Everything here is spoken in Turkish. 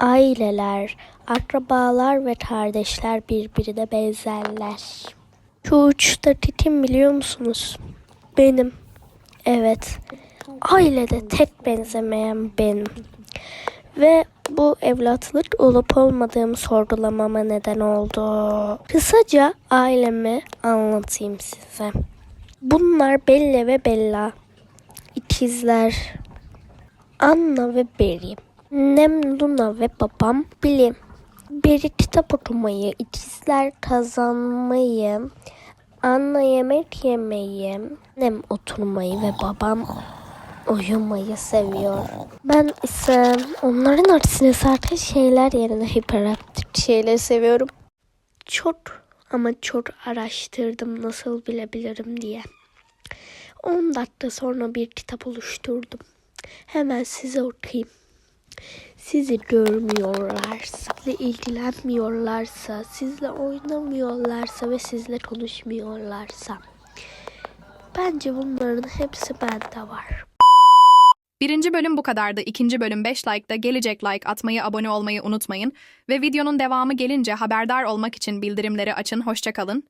Aileler, akrabalar ve kardeşler birbirine benzerler. Şu uçta titim biliyor musunuz? Benim. Evet. Ailede tek benzemeyen benim. Ve bu evlatlık olup olmadığımı sorgulamama neden oldu. Kısaca ailemi anlatayım size. Bunlar Bella ve Bella. İkizler. Anna ve Beri. Annem Luna ve babam Bilim. Beri kitap okumayı, ikizler kazanmayı, Anna yemek yemeyi, annem oturmayı ve babam uyumayı seviyor. Ben ise onların aksine zaten şeyler yerine hiperaktif şeyleri seviyorum. Çok ama çok araştırdım nasıl bilebilirim diye. 10 dakika sonra bir kitap oluşturdum. Hemen size okuyayım. Sizi görmüyorlar, sizle ilgilenmiyorlarsa, sizle oynamıyorlarsa ve sizle konuşmuyorlarsa. Bence bunların hepsi bende var. Birinci bölüm bu kadardı. İkinci bölüm 5 like'da gelecek like atmayı, abone olmayı unutmayın. Ve videonun devamı gelince haberdar olmak için bildirimleri açın. Hoşçakalın.